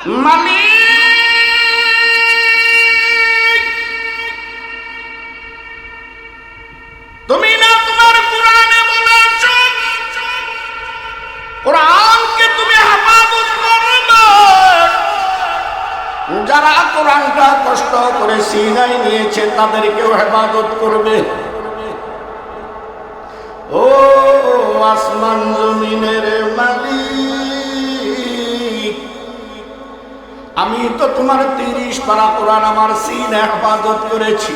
মালিক যারা কোরআনটা কষ্ট করে সিনাই নিয়েছে তাদেরকেও হেফাজত করবে। ও আসমান জমিনের আমি তো তোমার তিরিশ পারা কোরআন আমার সিন হেফাজত করেছি।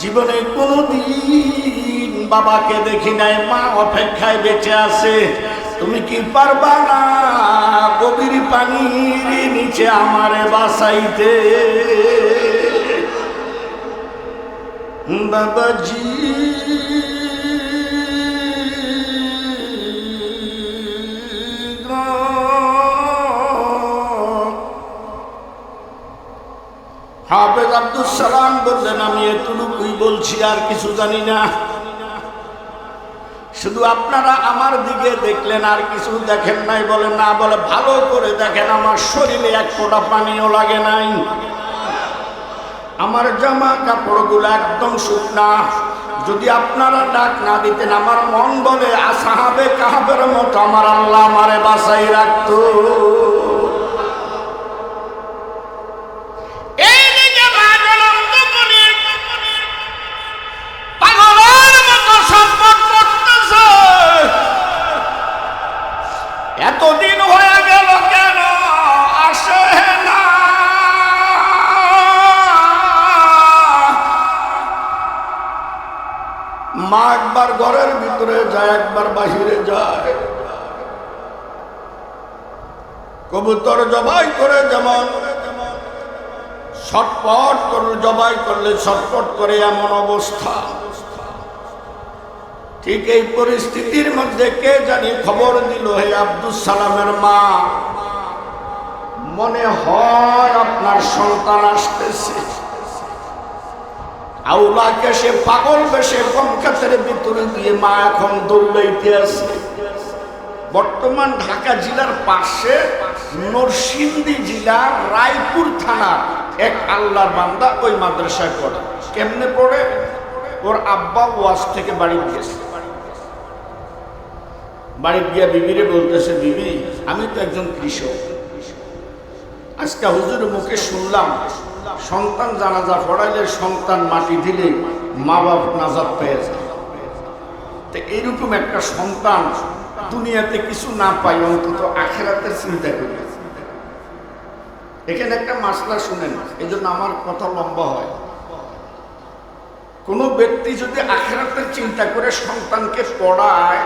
জীবনে কোনোদিন বাবাকে দেখি নাই, মা অপেক্ষায় বেঁচে আছে। তুমি কি পারবা না গভীর পানির নিচে আমারে বাসাইতে বাবাজি আব্দুল সালাম বললেন, আমি এতটুকুই বলছি, আর কিছু জানি না। শুধু আপনারা আমার দিকে দেখলেন, আর কিছু দেখেন নাই বলে, না বলে ভালো করে দেখেন, আমার শরীরে এক ফোঁটা পানিও লাগে নাই। আমার জামা কাপড়গুলো একদম শুকনা। যদি আপনারা ডাক না দিতেন, আমার মন বলে, আসাহাবে কাহাবের মতো আমার আল্লাহ আমারে বাসাই রাখতো। কবুতর জবাই করে যেমন, ছটপট করে জবাই করলে ছটপট করে এমন অবস্থা। ঠিক এই পরিস্থিতির মধ্যে কে জানি খবর দিল, হে আব্দুল সালামের মা। মনে হয় আপনার সন্তান আসতেছে। আউলাকে সে পাগল বেশে কমকাতের ভিতরে দিয়ে মা এখন দৌড়াইতে আছে। বর্তমান ঢাকা জেলার পাশে নরসিংদী জেলার রায়পুর থানা এক আল্লাহর বান্দা ওই মাদ্রাসায় পড়ে। কেমনে পড়ে? ওর আব্বা ওয়াজ থেকে বাড়ি গিয়েছে। বাড়ি গিয়া বিবিরে বলতেছে, বিবি, আমি তো একজন কৃষক। আজকে হুজুর মুখে শুনলাম, সন্তান জানাজা পড়াইলে সন্তান মাটি দিলে মা বাপ নাজাদ পেয়ে যায়। তো এইরকম একটা সন্তান দুনিয়াতে কিছু না পাই, অন্তত আখেরাতের চিন্তা করি। এখানে একটা মাসলা শুনেন এই জন্য আমার কথা লম্বা হয়। কোনো ব্যক্তি যদি আখেরাতের চিন্তা করে সন্তানকে পড়ায়,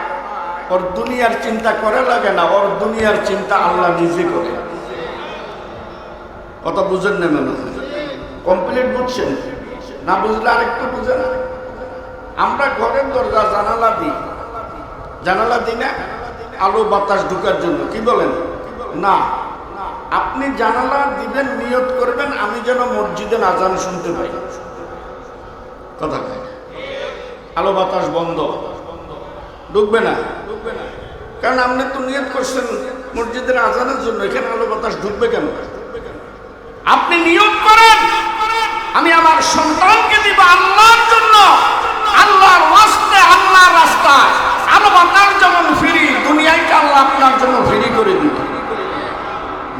ওর দুনিয়ার চিন্তা করে লাগে না, ওর দুনিয়ার চিন্তা আল্লাহ নিজে করে। কথা বুঝেন না মনে কমপ্লিট বুঝছেন? না বুঝলে আরেকটু বুঝেন? আমরা ঘরের দরজা, জানালা দিই। জানালা দিই না আলো বাতাস ঢুকার জন্য। কি বলেন? না। আপনি জানালা দিবেন, নিয়ত করবেন, আমি যেন মসজিদে আজান শুনতে পাই। কথা আলো বাতাস বন্ধ। ঢুকবে না। ঢুকবে না কারণ আপনি তো নিয়ত করছেন মসজিদের আজানের জন্য, এখানে আলো বাতাস ঢুকবে কেন? আপনি নিয়ত করেন, আমি আমার সন্তানকে দিব আল্লাহর জন্য। আল্লাহর আল্লাহর রাস্তা আলো বাতাস যেমন ফিরি দুনিয়াকে আল্লাহ আপনার জন্য ফিরি করে দিব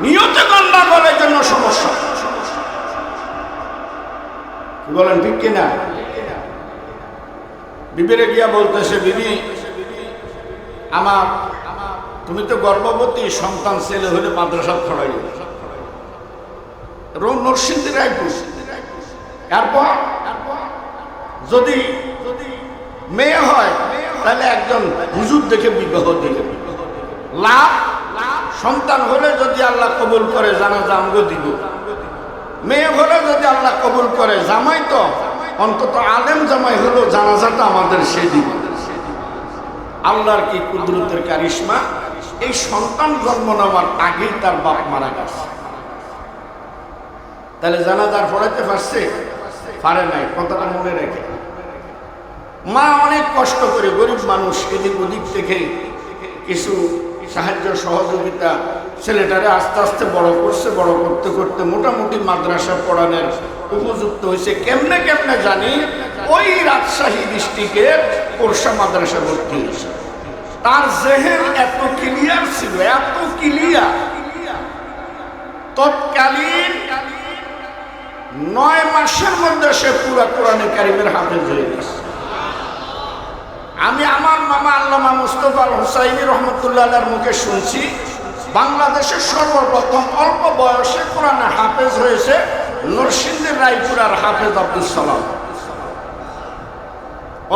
নিয়তে গন্ডাগোলের জন্য সমস্যা কি বলেন ঠিক কিনা বিবিরে গিয়া বলতেছে, বিবি, আমার, তুমি তো গর্ভবতী, সন্তান, ছেলে হলে মাদ্রাসা ছড়াই নরসিংদী রায়পুর। এরপর, যদি যদি মেয়ে হয়, তাহলে একজন হুজুর দেখে, বিবাহ দিলে লাভ, সন্তান হলে যদি আল্লাহ কবুল করে জানা জামগো দিব। মেয়ে হলে যদি আল্লাহ কবুল করে, জামাই তো অন্তত আলেম জামাই হলো জানাজাটা আমাদের সে দিব আল্লাহর কি কুদরতের কারিশমা? এই সন্তান জন্ম নেওয়ার আগেই তার বাপ মারা গেছে। তাহলে জানাজার পড়াইতে পারছে? পারে নাই, কথাটা মনে রেখে। মা অনেক কষ্ট করে গরিব মানুষ এদিক ওদিক থেকে কিছু সাহায্য সহযোগিতা, ছেলেটারে আস্তে আস্তে বড় করছে, বড় করতে করতে মোটামুটি মাদ্রাসা পড়ানোর উপযুক্ত হয়েছে। কেমনে কেমনে জানি ওই রাজশাহী ডিস্ট্রিক্টের কোরসা মাদ্রাসা ভর্তি হয়েছে। তার জেহেন এত ক্লিয়ার ছিল, এত ক্লিয়ার তৎকালীন নয় মাসের মধ্যে সে পুরা কোরআনে কারিমের হাফেজ হয়ে গেছে। আমি আমার মামা আল্লামা মুস্তফা হুসাইনি রহমতুল্লাহ মুখে শুনছি, বাংলাদেশের সর্বপ্রথম অল্প বয়সে কোরআনে হাফেজ হয়েছে। নরসিংদীর রায়পুরার হাফেজ আব্দুল সালাম।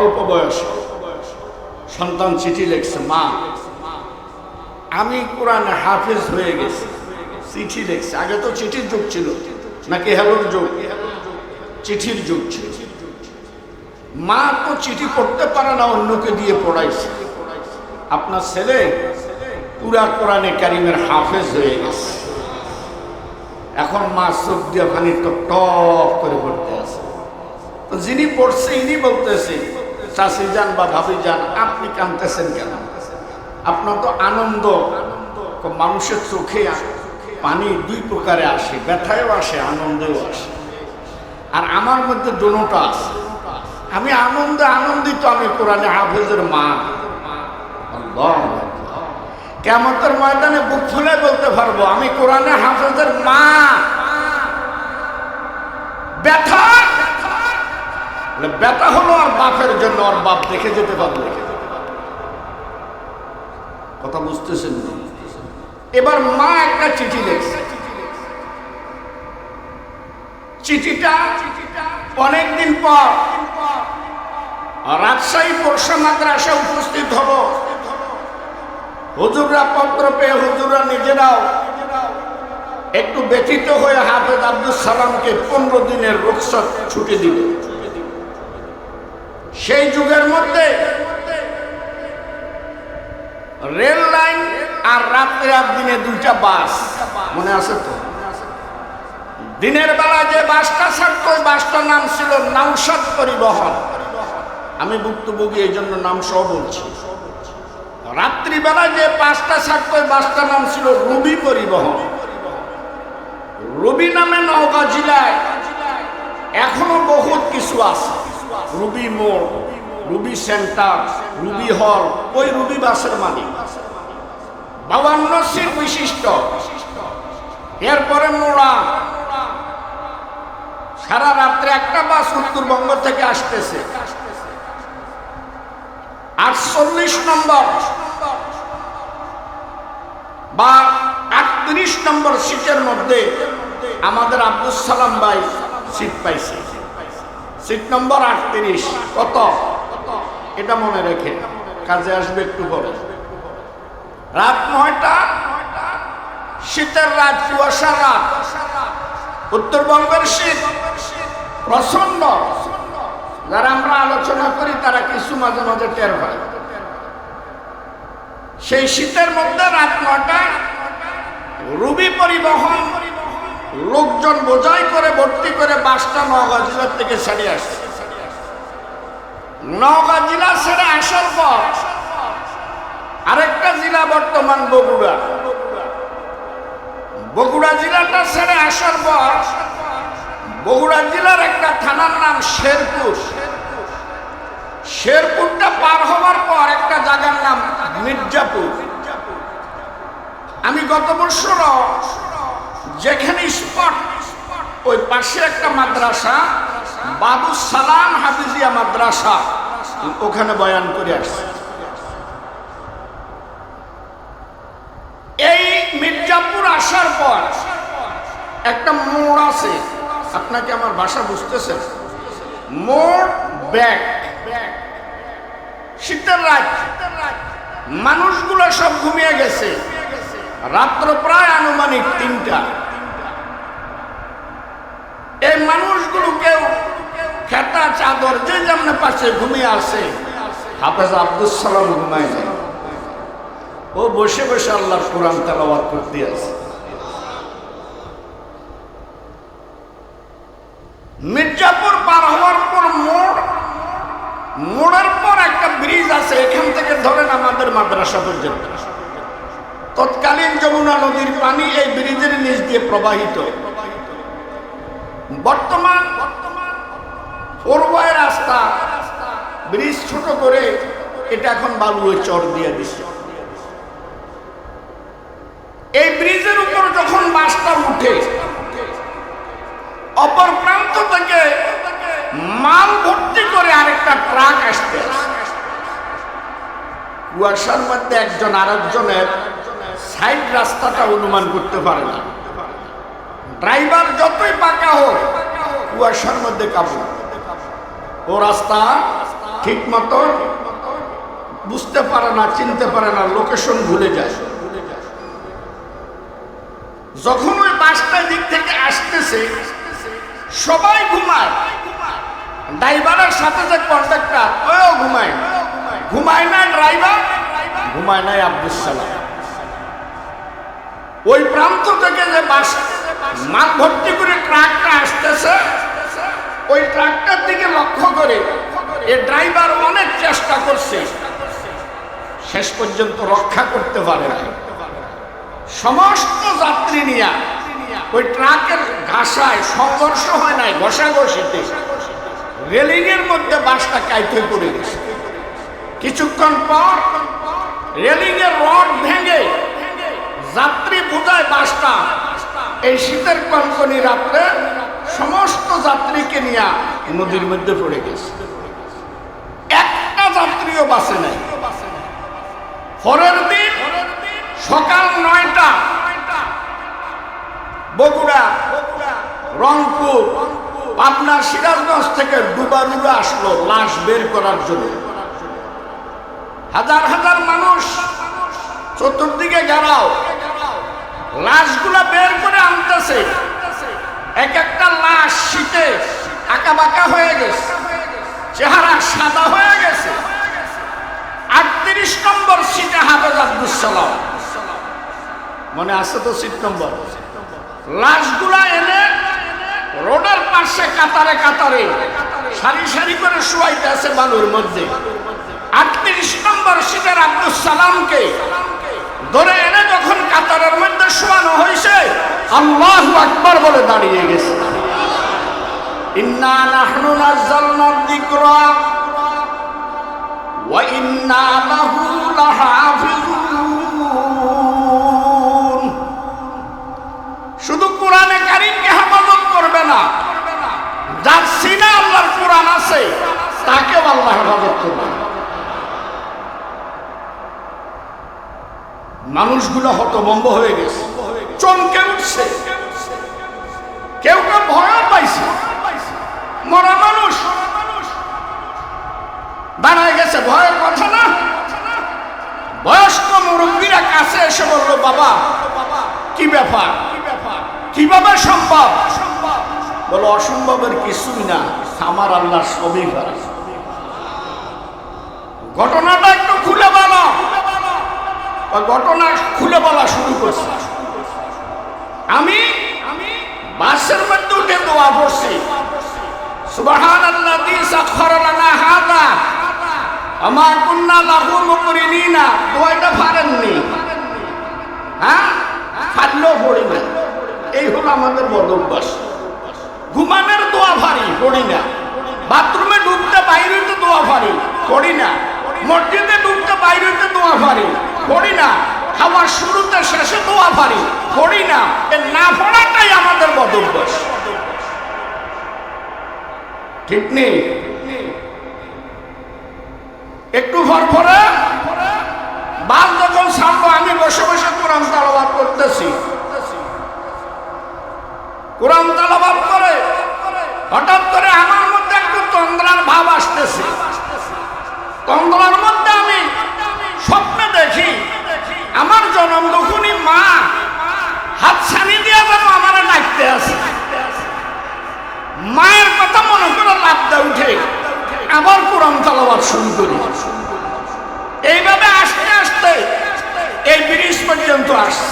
অল্প বয়স। সন্তান চিঠি লিখছে, মা, আমি কোরআনে হাফেজ হয়ে গেছি। চিঠি লিখছে। আগে তো চিঠির যুগ ছিল, নাকি হ্যালোর যুগ? চিঠির যুগ ছিল। মা তো চিঠি পড়তে পারে না, অন্যকে দিয়ে পড়াইছে। আপনার ছেলে পুরা কোরআনে কারিমের হাফেজ হয়ে গেছে। এখন মা চোখ দিয়ে পানি টপ টপ করে পড়তে আছে। তো যিনি পড়ছে, ইনি বলতেছে চাষি যান বা ভাবি যান, আপনি কানতেছেন কেন? আপনার তো আনন্দ। মানুষের চোখে পানি দুই প্রকারে আসে, ব্যথায়ও আসে, আনন্দেও আসে। আর আমার মধ্যে দোনোটা আছে। আমি আনন্দে আনন্দিত আমি কোরআনে হাফেজের মা। কেমতের ময়দানে বুক ফুলে বলতে পারব, আমি কোরআনে হাফেজের মা। ব্যথা। ব্যথা হলো আর বাপের জন্য, আর বাপ দেখে যেতে পারল কথা বুঝতেছেন? এবার মা একটা চিঠি লিখছে। চিঠিটা অনেকদিন পর রাজশাহী পরশা মাদ্রাসা উপস্থিত হব। হুজুররা পত্র পেয়ে হুজুররা নিজেরাও একটু ব্যথিত হয়ে হাফেজ আব্দুল সালামকে পনেরো দিনের রুখসত ছুটি দিল সেই যুগের মধ্যে রেল লাইন আর রাত্রে আর দিনে দুইটা বাস, মনে আছে তো? দিনের বেলা যে বাসটা ছাড়তো ওই বাসটার নাম ছিল নাউসাদ পরিবহন। আমি ভুক্তভোগী, এই জন্য নাম সহ বলছি। রাত্রিবেলা যে বাসটা ছাড়তো বাসটার নাম ছিল রুবি পরিবহন। রুবি নামে নওগাঁ জেলায় এখনও বহুত কিছু আছে। রুবি মোড়, রুবি সেন্টার, রুবি হল, ওই রুবি বাসের মালিক। বাবান্ন সিট বিশিষ্ট। এরপরে মোড়া। সারা রাত্রে একটা বাস উত্তরবঙ্গ থেকে আসতেছে। আটচল্লিশ নম্বর। বা আটত্রিশ নম্বর সিটের মধ্যে আমাদের আব্দুল সালাম ভাই সিট পাইছে। সিট নম্বর আটত্রিশ, কত? এটা মনে রেখে কাজে আসবে একটু পরে। রাত নয়টা, শীতের রাত, কুয়াশার রাত। উত্তরবঙ্গের শীত প্রচণ্ড যারা আমরা আলোচনা করি, তারা কিছু মাঝে মাঝে টের হয় সেই শীতের মধ্যে রাত নটায় রুবি পরিবহন, লোকজন বোঝাই করে, ভর্তি করে বাসটা নওগাঁ জেলার থেকে ছাড়িয়ে আসছে। নওগাঁ জেলা ছেড়ে আসার পর আরেকটা জেলা বর্তমান বগুড়া। বগুড়া জেলাটা ছেড়ে আসার পর বগুড়া জেলার একটা থানার নাম শেরপুর। শেরপুরটা পার হওয়ার পর একটা জায়গার নাম মির্জাপুর। আমি গত বছর যেখানে স্পট, ওই পাশে একটা মাদ্রাসা, বাবু সালাম হাফিজিয়া মাদ্রাসা, ওখানে বয়ান করে আসছে। এই মির্জাপুর আসার পর একটা মোড় আছে। আপনাকে আমার ভাষা বুঝতেছেন? মোড় ব্যাগ। শীতের রাত। মানুষগুলো সব ঘুমিয়ে গেছে। রাত্র প্রায় আনুমানিক তিনটা। এই মানুষগুলো কেউ খেতা চাদর যে যেমন পাশে ঘুমিয়ে আসে হাফেজ আব্দুল সালাম ঘুমায় যায় ও বসে বসে আল্লাহ কোরআন তেলাওয়াত করতে আছে। মির্জাপুর পার হওয়ার পর মোড়, মোড়ের ধরেন আমাদের মাদ্রাসা পর্যন্ত তৎকালীন যমুনা নদীর পানি এই ব্রিজের নিচ দিয়ে প্রবাহিত। বর্তমান ফোরওয়ে রাস্তা, ব্রিজ ছোট করে এটা এখন বালুয়ে চর দিয়ে দিচ্ছে। এই ব্রিজের উপর যখন বাসটা উঠে, অপর প্রান্ত থেকে মাল ভর্তি করে আরেকটা ট্রাক আসতে কুয়াশার মধ্যে একজন আরেকজনের সাইড রাস্তাটা অনুমান করতে পারে না। ড্রাইভার যতই পাকা হোক কুয়াশার মধ্যে কাবু। ও রাস্তা ঠিক মতো বুঝতে পারে না, চিনতে পারে না, লোকেশন ভুলে যায়। যখন ওই বাসটা দিক থেকে আসতেছে, সবাই ঘুমায়। ড্রাইভারের সাথে যে কন্ট্রাক্টর ওও ঘুমায়। ঘুমায় না ড্রাইভার? ঘুমায় নাই আব্দুল সালাম ওই প্রান্ত থেকে যে বাস মাল ভর্তি করে ট্রাকটা আসতেছে ওই ট্রাকটার দিকে লক্ষ্য করে এ ড্রাইভার অনেক চেষ্টা করছে। শেষ পর্যন্ত রক্ষা করতে পারে না সমস্ত যাত্রী নিয়ে ওই ট্রাকের ঘাসায় সংঘর্ষ হয় নাই ঘষাঘষিতে। রেলিং এর মধ্যে বাসটা কাইতে পড়ে গেছে। কিছুক্ষণ পর রেলিং এর রড ভেঙে যাত্রী বোঝায় বাসটা। এই শীতের কনকনি রাত্রে সমস্ত যাত্রীকে নিয়ে নদীর মধ্যে পড়ে গেছে। একটা যাত্রীও বাসে নাই। পরের দিন সকাল নয়টা বগুড়া, রংপুর পাবনা সিরাজগঞ্জ থেকে ডুবাডুবা আসলো লাশ বের করার জন্য। হাজার হাজার মানুষ চতুর্দিকে গেরাও। লাশগুলা বের করে আনতেছে। এক একটা লাশ শীতে আঁকা বাঁকা হয়ে গেছে। চেহারা সাদা হয়ে গেছে। আটত্রিশ নম্বর সিটে হাফেজ আব্দুল মনে আছে তো সিট নম্বর? লাশগুলা এনে রোডের পাশে কাতারে কাতারে সারি সারি করে শুয়াইতে আছে বালুর মধ্যে। আটত্রিশ নম্বর সিটের আব্দুল সালামকে ধরে এনে যখন কাতারের মধ্যে শোয়ানো হয়েছে, আল্লাহ আকবার বলে দাঁড়িয়ে গেছে। ইন্না নাহনু নাজ্জালনা যিকরা ওয়া ইন্না লাহু লাহাফিজুন। শুধু কোরআনে কারিমকে হেফাজত করবে না, যার সিনা আল্লাহর কোরআন আছে, তাকেও আল্লাহ হেফাজত করবে। মানুষগুলো হতভম্ব হয়ে গেছে। চমকে উঠছে। কেউ কেউ ভয় পাইছে। মরা মানুষ। দাঁড়ায় গেছে, ভয়ের কথা না? বয়স্ক মুরব্বীরা কাছে এসে বলল, বাবা, কি ব্যাপার? কীভাবে সম্ভব? বলো, অসম্ভবের কিছুই না। আমার আল্লাহ সবই পারে ঘটনাটা একটু খুলে ওই ঘটনা খুলে বলা শুরু করছে। আমি আমি বাসের মধ্যে দোয়া পড়ছি। সুবহান আল্লাহ লানা হাদা। আমা কুন্না লাহু মুকরিনিনা। দোয়াটা হ্যাঁ? না। এই হলো আমাদের বদ ঘুমানোর দোয়া ভারী পড়ি না। বাথরুমে ঢুকতে বাইরে তো দোয়া ভারী পড়ি না। মসজিদে ঢুকতে বাইরে তো দোয়া ভারী পড়ি না। খাওয়ার শুরুতে শেষে দোয়া ভারী পড়ি না। না পড়াটাই আমাদের বদ অভ্যাস ঠিক নেই? একটু ভর পরে বাস যখন সামনে আমি বসে বসে কোরআন তালাবাদ করতেছি। কোরআন তালাবাদ করে। হঠাৎ করে আমার মধ্যে একটু তন্দ্রার ভাব আসতেছে। তন্দ্রার মধ্যে আমার জনম দুখুনি মা। হাত ছানি দিয়ে যেন আমার ডাকতে আছে মায়ের কথা মনে করে লাভটা উঠে। আবার কোরআন তালাবাদ শুরু করি। এইভাবে আসতে আসতে এই ব্রিজ পর্যন্ত আসছে।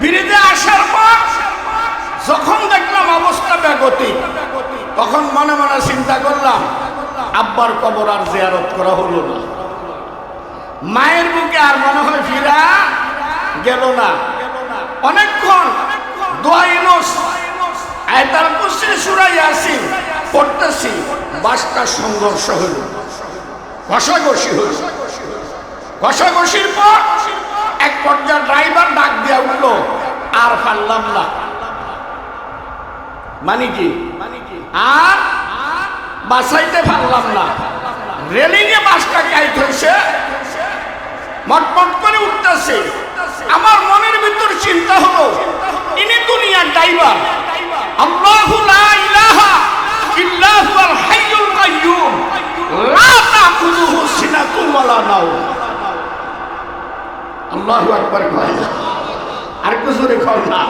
ব্রিজে আসার পর যখন দেখলাম অবস্থা ব্যাগতি তখন মনে মনে চিন্তা করলাম, আব্বার কবর আর জিয়ারত করা হলো না। মায়ের বুকে আর মনে হয় ফিরা গেল না। অনেকক্ষণ দোয়াইনস আয়তাল কুসি সুরাই আসি পড়তেছি, বাসটা সংঘর্ষ হইল, ঘষাঘষি হইল। ঘষাঘষির পর এক পর্যায়ে ড্রাইভার ডাক দিয়া উঠল, আর পারলাম না। মানে কি? আর বাসাইতে পারলাম না। রেলিংয়ে বাসটা কাইট হয়েছে মটমট করে উঠতেছে। আমার মনের ভিতর চিন্তা হলো, ইনি দুনিয়ার ড্রাইভার। আল্লাহু লা ইলাহা ইল্লা হুয়াল হাইয়ুল কাইয়্যুম লা তাখুযুহু সিনাতুন ওয়ালা নাওম। আল্লাহু আকবার কয়। না। আর কিছু রেখল না।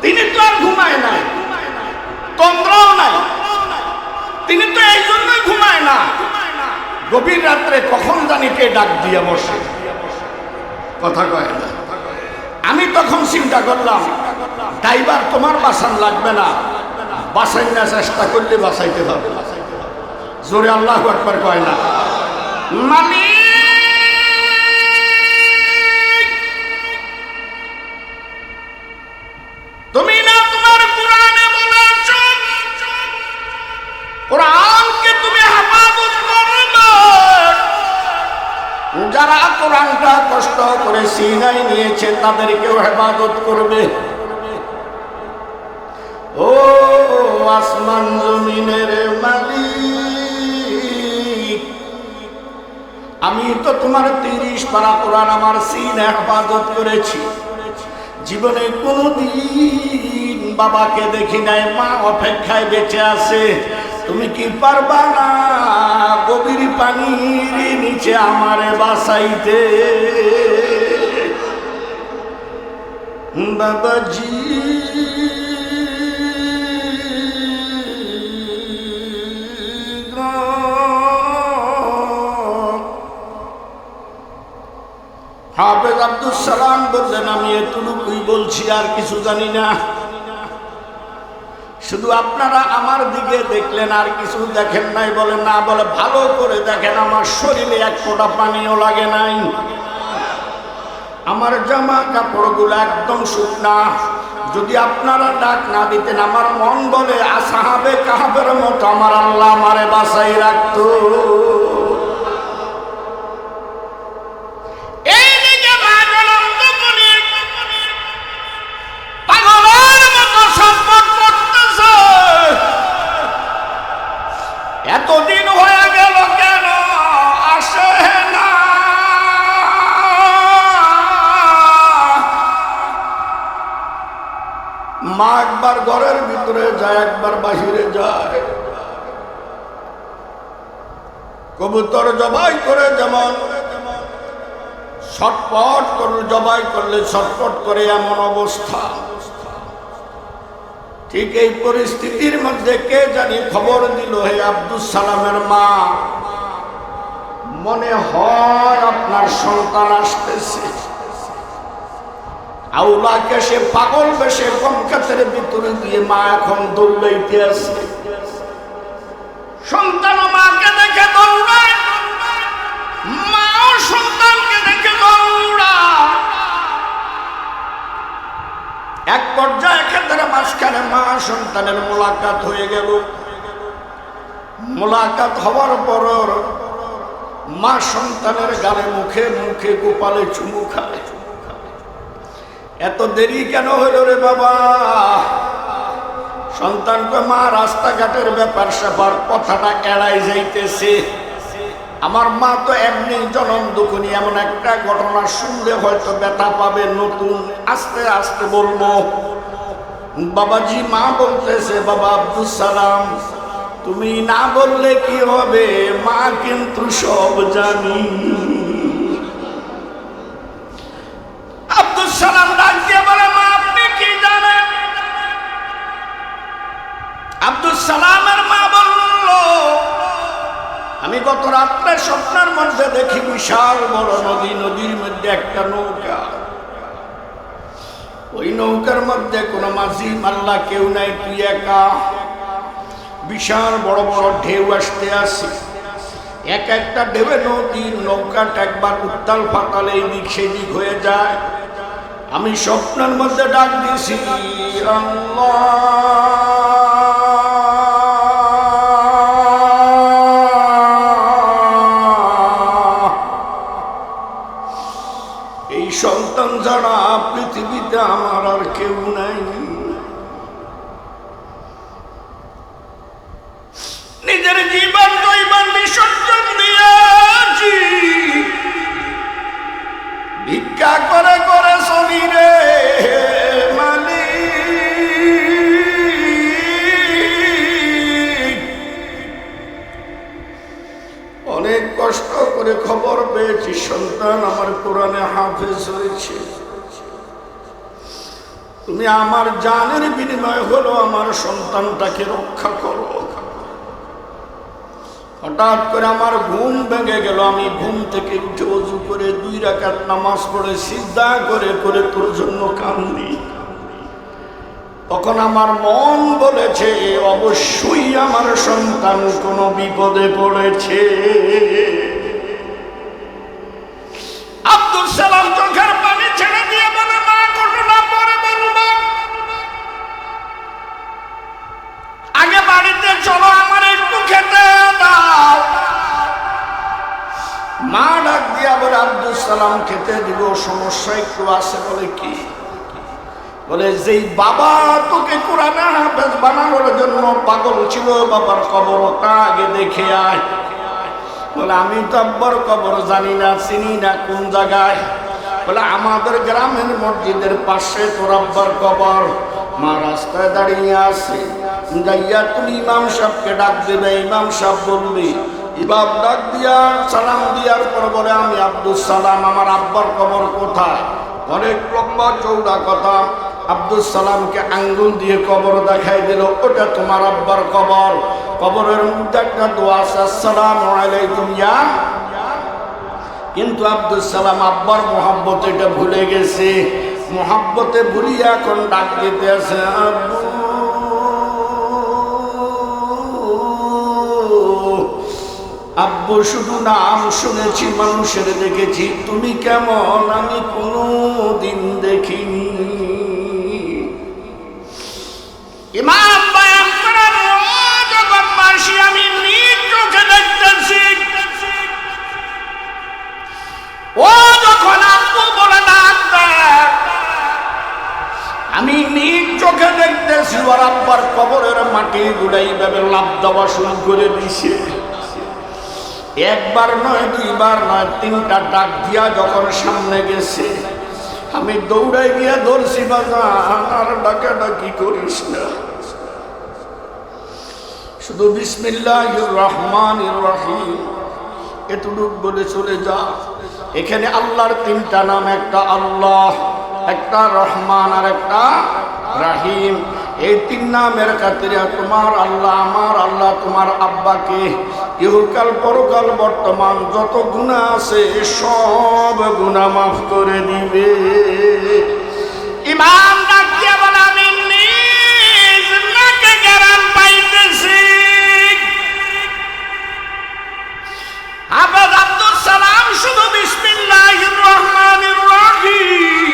তিনি তো আর ঘুমায় নাই। তন্দ্রাও নাই। তিনি তো এই জন্যই ঘুমায় না। গভীর রাত্রে কখন জানি কে ডাক দিয়ে বসে। কথা কয় না। আমি তখন চিন্তা করলাম, ড্রাইভার তোমার বাসান লাগবে না। বাসাই না, চেষ্টা করলে বাসাইতে হবে। জোরে আল্লাহ একবার কয় না। মালিক! তুমি না তোমার কোরআনে বলেছ? কোরআনকে যারা কোরআনটা কষ্ট করে সিনাই নিয়েছে, তাদেরকেও হেফাজত করবে। ও আসমান জমিনের মালিক, আমি তো তোমার তিরিশ পারা কোরআন আমার সিন হেফাজত করেছি। জীবনে কোনদিন বাবাকে দেখি নাই, মা অপেক্ষায় বেঁচে আছে। তুমি কি পারবা না গভীর পানির নিচে আমারে বাসাইতে বাবাজি। হাফেজ আব্দুল সালাম বললেন, আমি এতটুকুই বলছি, আর কিছু জানি না। শুধু আপনারা আমার দিকে দেখলেন আর কিছু দেখেন নাই বলেন না বলে ভালো করে দেখেন, আমার শরীরে এক ফোটা পানিও লাগে নাই। আমার জামা কাপড়গুলো একদম শুকনা। যদি আপনারা ডাক না দিতেন, আমার মন বলে, আসাহাবে কাহাবের মতো আমার আল্লাহ আমারে বাসাই রাখতো। মা একবার ঘরের ভিতরে যায়, একবার বাহিরে যায়। কবুতর জবাই করে যেমন, ছটপট করে জবাই করলে ছটপট করে এমন অবস্থা। ঠিক এই পরিস্থিতির মধ্যে কে জানি খবর দিল, হে আব্দুল সালামের মা। মনে হয় আপনার সন্তান আসতেছে। আউলাকে সে পাগল বেশে কমকাতের ভিতরে দিয়ে মা এখন দৌড়াইতে আছে। সন্তান মাকে দেখে দৌড়ায়। মাও সন্তানকে দেখে দৌড়া এক পর্যায়ে ক্ষেত্রে মাঝখানে মা সন্তানের মোলাকাত হয়ে গেল। মোলাকাত হওয়ার পর মা সন্তানের গালে মুখে মুখে গোপালে চুমু খায়। এত দেরি কেন হইল রে বাবা? সন্তানকে মা রাস্তাঘাটের ব্যাপার স্যাপার কথাটা এড়াই যাইতেছে। আমার মা তো এমনি জনম দুখনি, এমন একটা ঘটনা শুনলে হয়তো ব্যথা পাবে। নতুন আস্তে আস্তে বলব। বাবাজি, মা বলতেছে, বাবা আব্দুল সালাম, তুমি না বললে কি হবে? মা কিন্তু সব জানি। গত রাত্রে স্বপ্নের মধ্যে দেখি বিশাল বড় নদী, নদীর মধ্যে একটা নৌকা। ওই নৌকার মধ্যে কোনো মাঝি, মাল্লা কেউ নাই, তুই একা। বিশাল বড় বড় ঢেউ আসতে আসে। এক একটা ঢেবে নদীর নৌকাটা একবার উত্তাল ফাতাল এই দিক সেদিক হয়ে যায়। আমি স্বপ্নের মধ্যে ডাক দিছি আল্লাহ। পৃথিবীতে আমার আর কেউ নাই। নিজের জীবন দৈবান বিসর্জন দিয়েছি ভিক্ষা করে করে শরীরে অনেক কষ্ট করে খবর পেয়েছি, সন্তান আমার কোরআনে হাফেজ হয়েছে। তুমি আমার জানের বিনিময় হলো, আমার সন্তানটাকে রক্ষা করো। হঠাৎ করে আমার ঘুম ভেঙে গেল। আমি ঘুম থেকে উঠে অজু করে দুই রাকাত নামাজ পড়ে সিদ্ধা করে করে তোর জন্য কান্দি। তখন আমার মন বলেছে, অবশ্যই আমার সন্তান কোনো বিপদে পড়েছে। বলে, যেই বাবা তোকে কোরআনে বানানোর জন্য পাগল ছিল, বাবার কবরটা আগে দেখে আয়। বলে, আমি তো আব্বার কবর জানি না, চিনি না কোন জায়গায়। বলে, আমাদের গ্রামের মসজিদের পাশে তোর আব্বার কবর। মা রাস্তায় দাঁড়িয়ে আছে। যাইয়া তুমি ইমাম সাহেবকে ডাক দেবে, ইমাম সাহেব বলবি, ইমাম ডাক দিয়া সালাম দিয়ার পর বলে, আমি আব্দুল সালাম, আমার আব্বার কবর কোথায়? অনেক লম্বা চৌড়া কথা। আব্দুল সালামকে আঙ্গুল দিয়ে কবর দেখাই দিল, ওটা তোমার আব্বার কবর। কবরের মধ্যে একটা দোয়া কিন্তু আব্দুল সালাম আব্বার মোহাব্বত এটা ভুলে গেছে। মোহাব্বতে ভুলিয়া এখন ডাক দিতে আছে, আব্বু শুধু নাম শুনেছি, মানুষের দেখেছি। তুমি কেমন? আমি কোনো দিন দেখিনি। ইমাম বয়ান ও জগৎবাসী আমি নিজ চোখে দেখতেছি, ও যখন আমি নিজ চোখে দেখতেছি, ওর আব্বার কবরের মাটি গুলাই ভাবে লাভ দেওয়া শুরু করে দিছে। একবার নয়, দুইবার নয়, তিনটা ডাক দিয়া যখন সামনে গেছে আমি দৌড়াই গিয়া ধরছি বাজা আর ডাকা ডাকি করিস না। শুধু বিসমিল্লাহ রহমান রহিম। এতটুক বলে চলে যা। এখানে আল্লাহর তিনটা নাম, একটা আল্লাহ, একটা রহমান, আর একটা রাহিম। এই তিন নামের খাতিরে তোমার আল্লাহ, আমার আল্লাহ, তোমার আব্বাকে ইহকাল পরকাল বর্তমান যত গুণা আছে সব গুণা মাফ করে দিবে। ইমাম হাফেজ আব্দুল সালাম শুধু বিসমিল্লাহির রহমানির রহিম।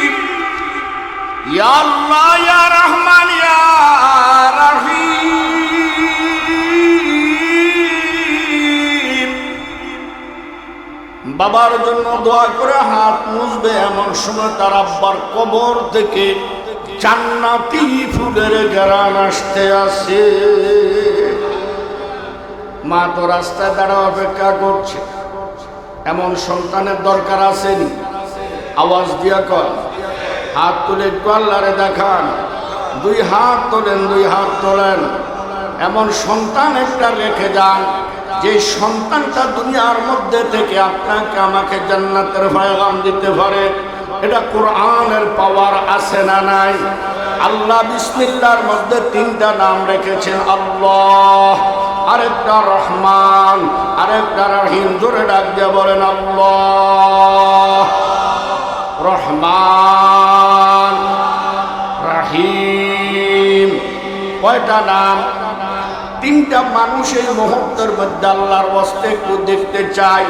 বাবার জন্য দোয়া করে হাত মুছবে এমন সময় তার আব্বার কবর থেকে জান্নাতি ফুলের গেরান আসতে আসে। মা তো রাস্তায় দাঁড়া অপেক্ষা করছে। এমন সন্তানের দরকার আসেনি। আওয়াজ দিয়া কর হাত তুলে একটু দেখান। দুই হাত তোলেন, দুই হাত তোলেন। এমন সন্তান একটা রেখে যান, যে সন্তানটা দুনিয়ার মধ্যে থেকে আপনাকে আমাকে জান্নাতের ভয়গান দিতে পারে। এটা কোরআনের পাওয়ার আছে না নাই? আল্লাহ বিসমিল্লার মধ্যে তিনটা নাম রেখেছেন, আল্লাহ, আরেকটা রহমান, আরেকটা রহিম। জোরে ডাক দিয়ে বলেন, আল্লাহ, রহমান। কয়টা নাম? তিনটা মানুষ এই মুহূর্তের মধ্যে আল্লাহর অস্তে একটু দেখতে চাই।